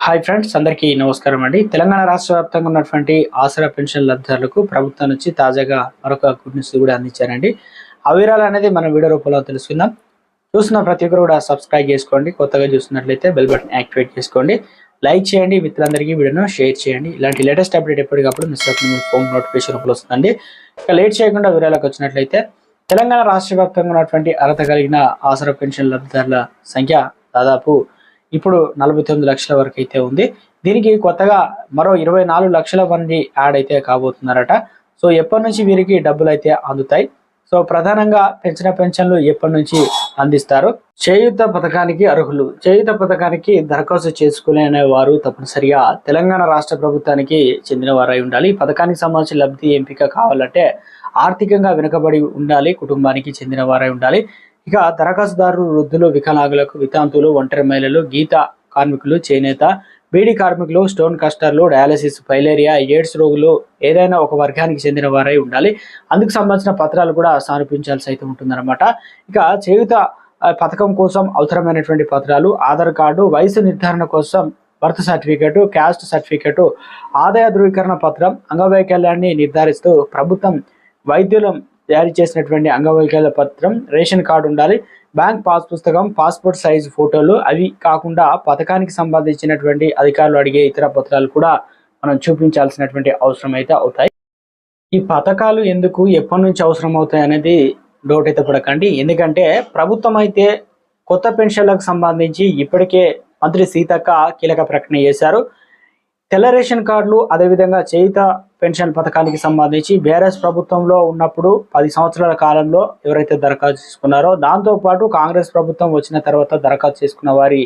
Hi friends అందరికీ నమస్కారం అండి. తెలంగాణ రాష్ట్ర వ్యాప్తంగా ఉన్నటువంటి ఆసరా పెన్షన్ లబ్ధిదారులకు ప్రభుత్వం నుంచి తాజాగా మరొక గుడ్ న్యూస్ కూడా అందించారండి. ఆ వివరాలు అనేది మనం వీడియో రూపంలో తెలుసుకుందాం. చూస్తున్న ప్రతి ఒక్కరు కూడా సబ్స్క్రైబ్ చేసుకోండి. కొత్తగా చూస్తున్నట్లయితే బెల్ బటన్ యాక్టివేట్ చేసుకోండి. లైక్ చేయండి. మిత్రులందరికీ వీడియోను షేర్ చేయండి. ఇలాంటి లేటెస్ట్ అప్డేట్ ఎప్పటికప్పుడు మిస్ అవుతుంది ఫోన్ నోటిఫికేషన్ రూపంలో వస్తుందండి. ఇక లేట్ చేయకుండా వివరాలకు వచ్చినట్లయితే తెలంగాణ రాష్ట్ర వ్యాప్తంగా ఉన్నటువంటి అర్హత కలిగిన ఆసరా పెన్షన్ లబ్ధిదారుల సంఖ్య దాదాపు ఇప్పుడు నలభై తొమ్మిది లక్షల వరకు అయితే ఉంది. దీనికి కొత్తగా మరో ఇరవై నాలుగు లక్షల మంది యాడ్ అయితే కాబోతున్నారట. సో ఎప్పటి నుంచి వీరికి డబ్బులు అయితే అందుతాయి? సో ప్రధానంగా పెంచిన పెన్షన్లు ఎప్పటి నుంచి అందిస్తారు? చేయుత పథకానికి అర్హులు. చేయుత పథకానికి దరఖాస్తు చేసుకునే వారు తప్పనిసరిగా తెలంగాణ రాష్ట్ర ప్రభుత్వానికి చెందిన వారై ఉండాలి. ఈ పథకానికి సంబంధించి లబ్ధి ఎంపిక కావాలంటే ఆర్థికంగా వెనుకబడి ఉండాలి. కుటుంబానికి చెందిన వారై ఉండాలి. ఇక దరఖాస్తుదారులు వృద్ధులు వికలాంగులకు వితాంతులు ఒంటరి మహిళలు గీత కార్మికులు చేనేత బీడీ కార్మికులు స్టోన్ కస్టర్లు డయాలసిస్ ఫైలేరియా ఎయిడ్స్ రోగులు ఏదైనా ఒక వర్గానికి చెందిన వారై ఉండాలి. అందుకు సంబంధించిన పత్రాలు కూడా సమర్పించాల్సి అయితే ఉంటుందన్నమాట. ఇక చేయుత పథకం కోసం అవసరమైనటువంటి పత్రాలు ఆధార్ కార్డు వయసు నిర్ధారణ కోసం బర్త్ సర్టిఫికేట్ క్యాస్ట్ సర్టిఫికేట్ ఆదాయ ధృవీకరణ పత్రం అంగవైకల్యాన్ని నిర్ధారిస్తూ ప్రభుత్వం వైద్యులు జారీ చేసినటువంటి అంగవైకల్య పత్రం రేషన్ కార్డు ఉండాలి బ్యాంక్ పాస్ పుస్తకం పాస్పోర్ట్ సైజ్ ఫోటోలు అవి కాకుండా పథకానికి సంబంధించినటువంటి అధికారులు అడిగే ఇతర పత్రాలు కూడా మనం చూపించాల్సినటువంటి అవసరం అయితే అవుతాయి. ఈ పథకాలు ఎందుకు ఎప్పటి నుంచి అవసరం అవుతాయి అనేది డౌట్ అయితే పడకండి. ఎందుకంటే ప్రభుత్వం అయితే కొత్త పెన్షన్లకు సంబంధించి ఇప్పటికే మంత్రి సీతక్క కీలక ప్రకటన చేశారు. తెల్ల రేషన్ కార్డులు అదేవిధంగా చేయుత పెన్షన్ పథకానికి సంబంధించి బీఆర్ఎస్ ప్రభుత్వంలో ఉన్నప్పుడు పది సంవత్సరాల కాలంలో ఎవరైతే దరఖాస్తు చేసుకున్నారో దాంతో పాటు కాంగ్రెస్ ప్రభుత్వం వచ్చిన తర్వాత దరఖాస్తు చేసుకున్న వారి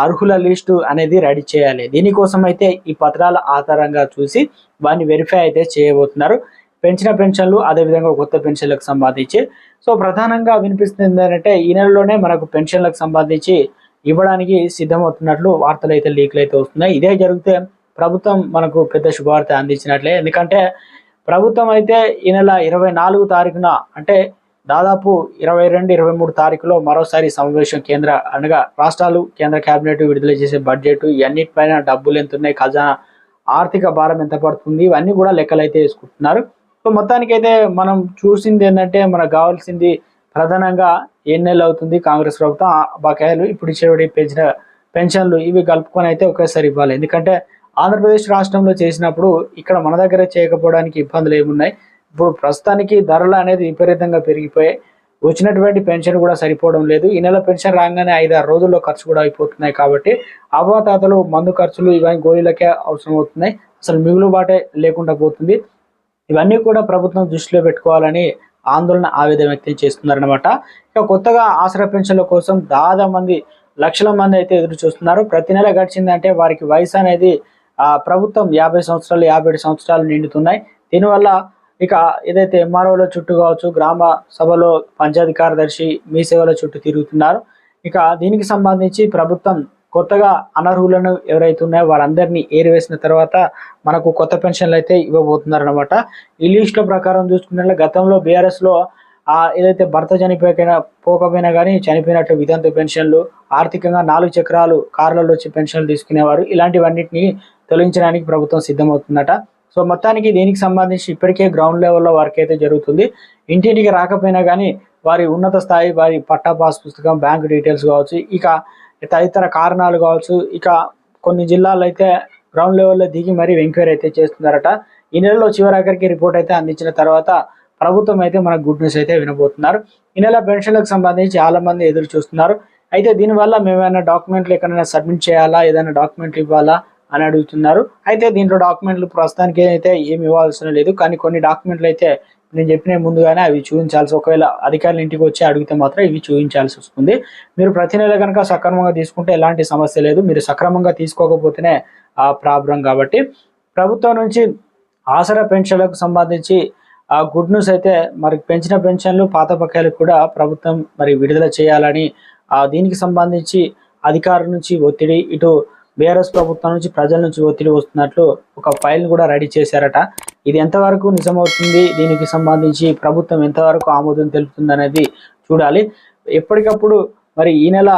అర్హుల లిస్టు అనేది రెడీ చేయాలి. దీనికోసం అయితే ఈ పత్రాల ఆధారంగా చూసి వారిని వెరిఫై అయితే చేయబోతున్నారు. పెంచిన పెన్షన్లు అదేవిధంగా కొత్త పెన్షన్లకు సంబంధించి. సో ప్రధానంగా వినిపిస్తుంది ఏంటంటే ఈ నెలలోనే మనకు పెన్షన్లకు సంబంధించి ఇవ్వడానికి సిద్ధమవుతున్నట్లు వార్తలు అయితే లీక్లు అయితే వస్తున్నాయి. ఇదే జరిగితే ప్రభుత్వం మనకు పెద్ద శుభవార్త అందించినట్లే. ఎందుకంటే ప్రభుత్వం అయితే ఈ నెల ఇరవై నాలుగు తారీఖున అంటే దాదాపు ఇరవై రెండు ఇరవై మూడు తారీఖులో మరోసారి సమావేశం కేంద్ర అనగా రాష్ట్రాలు కేంద్ర కేబినెట్ విడుదల చేసే బడ్జెట్ ఇవన్నిటిపైన డబ్బులు ఎంత ఉన్నాయి ఖజానా ఆర్థిక భారం ఎంత పడుతుంది ఇవన్నీ కూడా లెక్కలు అయితే వేసుకుంటున్నారు. సో మొత్తానికైతే మనం చూసింది ఏంటంటే మనకు కావాల్సింది ప్రధానంగా ఎన్ని నెలలు అవుతుంది కాంగ్రెస్ ప్రభుత్వం బకాయిలు ఇప్పుడు ఇచ్చేవాడి పెంచిన పెన్షన్లు ఇవి కలుపుకొని అయితే ఒకేసారి ఇవ్వాలి. ఎందుకంటే ఆంధ్రప్రదేశ్ రాష్ట్రంలో చేసినప్పుడు ఇక్కడ మన దగ్గర చేయకపోవడానికి ఇబ్బందులు ఏమున్నాయి? ఇప్పుడు ప్రస్తుతానికి ధరలు అనేది విపరీతంగా పెరిగిపోయాయి. వచ్చినటువంటి పెన్షన్ కూడా సరిపోవడం లేదు. ఈ నెల పెన్షన్ రాగానే ఐదారు రోజుల్లో ఖర్చు కూడా అయిపోతున్నాయి కాబట్టి అవ్వాతాతలు మందు ఖర్చులు ఇవన్నీ గోళీలకే అవసరం అవుతున్నాయి. అసలు మిగులుబాటే లేకుండా పోతుంది. ఇవన్నీ కూడా ప్రభుత్వం దృష్టిలో పెట్టుకోవాలని ఆందోళన ఆవేదన వ్యక్తం చేస్తున్నారనమాట ఇక కొత్తగా ఆసరా పెన్షన్ల కోసం దాదాపు మంది లక్షల మంది అయితే ఎదురు చూస్తున్నారు. ప్రతి నెల గడిచిందంటే వారికి వయసు అనేది ప్రభుత్వం యాభై సంవత్సరాలు యాభై ఏడు సంవత్సరాలు నిండుతున్నాయి. దీనివల్ల ఇక ఏదైతే ఎంఆర్ఓల చుట్టూ కావచ్చు గ్రామ సభలో పంచాయతీ కార్యదర్శి మీ సేవల చుట్టూ తిరుగుతున్నారు. ఇక దీనికి సంబంధించి ప్రభుత్వం కొత్తగా అనర్హులను ఎవరైతే ఉన్నాయో వారందరినీ ఏరివేసిన తర్వాత మనకు కొత్త పెన్షన్లు అయితే ఇవ్వబోతున్నారు అనమాట ఈ లిస్టుల ప్రకారం చూసుకున్నట్లే గతంలో బీఆర్ఎస్లో ఆ ఏదైతే భర్త చనిపోయినా పోకపోయినా కానీ చనిపోయినట్టు వితంతు పెన్షన్లు ఆర్థికంగా నాలుగు చక్రాలు కార్లలో వచ్చి పెన్షన్లు తీసుకునేవారు. ఇలాంటివన్నిటిని తొలగించడానికి ప్రభుత్వం సిద్ధమవుతుందట. సో మొత్తానికి దీనికి సంబంధించి ఇప్పటికే గ్రౌండ్ లెవెల్లో వర్క్ అయితే జరుగుతుంది. ఇంటింటికి రాకపోయినా కానీ వారి ఉన్నత స్థాయి వారి పట్టా పాస్ పుస్తకం బ్యాంక్ డీటెయిల్స్ కావచ్చు ఇక తదితర కారణాలు కావచ్చు ఇక కొన్ని జిల్లాల్లో అయితే గ్రౌండ్ లెవెల్లో దిగి మరీ ఎంక్వైరీ అయితే చేస్తున్నారట. ఈ నెలలో చివరాఖరికి రిపోర్ట్ అయితే అందించిన తర్వాత ప్రభుత్వం అయితే మనకు గుడ్ న్యూస్ అయితే వినబోతున్నారు. ఈ నెల పెన్షన్లకు సంబంధించి చాలా మంది ఎదురు చూస్తున్నారు. అయితే దీనివల్ల మేము ఏమైనా డాక్యుమెంట్లు ఎక్కడైనా సబ్మిట్ చేయాలా? ఏదైనా డాక్యుమెంట్లు ఇవ్వాలా? అని అడుగుతున్నారు. అయితే దీంట్లో డాక్యుమెంట్లు ప్రస్తుతానికి అయితే ఏమి ఇవ్వాల్సిన లేదు. కానీ కొన్ని డాక్యుమెంట్లు అయితే నేను చెప్పిన ముందుగానే అవి చూపించాల్సి ఒకవేళ అధికారులు ఇంటికి వచ్చి అడిగితే మాత్రం ఇవి చూపించాల్సి వస్తుంది. మీరు ప్రతి నెల కనుక సక్రమంగా తీసుకుంటే ఎలాంటి సమస్య లేదు. మీరు సక్రమంగా తీసుకోకపోతేనే ఆ ప్రాబ్లం కాబట్టి ప్రభుత్వం నుంచి ఆసరా పెన్షన్లకు సంబంధించి ఆ గుడ్ న్యూస్ అయితే మరి పెంచిన పెన్షన్లు పాత బకాయిలు కూడా ప్రభుత్వం మరి విడుదల చేయాలని దీనికి సంబంధించి అధికారుల నుంచి ఒత్తిడి ఇటు బీఆర్ఎస్ ప్రభుత్వం నుంచి ప్రజల నుంచి ఒత్తిడి వస్తున్నట్లు ఒక ఫైల్ కూడా రెడీ చేశారట. ఇది ఎంతవరకు నిజమవుతుంది? దీనికి సంబంధించి ప్రభుత్వం ఎంతవరకు ఆమోదం తెలుపుతుంది అనేది చూడాలి. ఎప్పటికప్పుడు మరి ఈ నెల